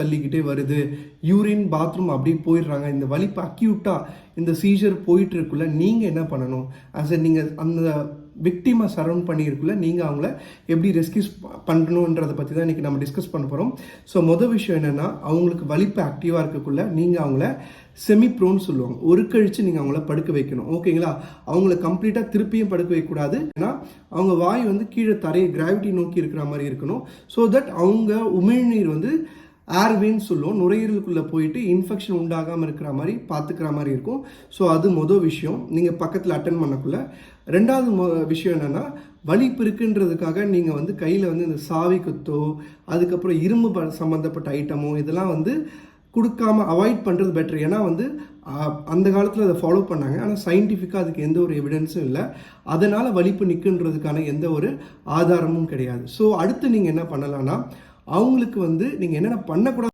தள்ளிக்கிட்டே வருது. Urine bathroom அப்படி போயிடுறாங்க. இந்த வலிப்பு அக்யூட்டாக இந்த சீஜர் போயிட்டுருக்குள்ள நீங்கள் என்ன பண்ணணும்? ஆஸ் நீங்கள் அந்த விக்டிமை சரவுண்ட் பண்ணியிருக்குள்ள நீங்கள் அவங்கள எப்படி ரெஸ்கியூஸ் பண்ணணுன்றதை பற்றி தான் இன்றைக்கி நம்ம டிஸ்கஸ் பண்ண போகிறோம் ஸோ மொதல் விஷயம் என்னென்னா அவங்களுக்கு வலிப்பு ஆக்டிவாக இருக்கக்குள்ள நீங்கள் அவங்கள செமி ப்ரோன்னு சொல்லுவாங்க. ஒரு கழித்து நீங்கள் அவங்கள படுக்க வைக்கணும். ஓகேங்களா அவங்கள கம்ப்ளீட்டாக திருப்பியும் படுக்க வைக்கக்கூடாது. ஏன்னா அவங்க வாய் வந்து கீழே தரையை கிராவிட்டி நோக்கி இருக்கிற மாதிரி இருக்கணும். ஸோ தட் அவங்க உமிழ்நீர் வந்து ஏர்வின்னு சொல்லுவோம். நுரையீரலுக்குள்ளே போயிட்டு இன்ஃபெக்ஷன் உண்டாகாமல் இருக்கிற மாதிரி பார்த்துக்கிற மாதிரி இருக்கும். ஸோ அது மொதல் விஷயம். நீங்கள் பக்கத்தில் அட்டன் பண்ணக்குள்ள. ரெண்டாவது மொ விஷயம் என்னென்னா வலிப்பு இருக்குன்றதுக்காக நீங்கள் வந்து கையில் வந்து இந்த சாவி குத்தோ அதுக்கப்புறம் இரும்பு ப- சம்மந்தப்பட்ட ஐட்டமோ இதெல்லாம் வந்து கொடுக்காம அவாய்ட் பண்ணுறது பெட்டர் ஏன்னா வந்து அந்த காலத்தில் அதை ஃபாலோ பண்ணாங்க. ஆனால் சயின்டிஃபிக்காக அதுக்கு எந்த ஒரு எவிடன்ஸும் இல்லை. அதனால் வலிப்பு நிற்குன்றதுக்கான எந்த ஒரு ஆதாரமும் கிடையாது. ஸோ அடுத்து நீங்கள் என்ன பண்ணலான்னா அவங்களுக்கு வந்து நீங்கள் என்னென்ன பண்ணக்கூடாது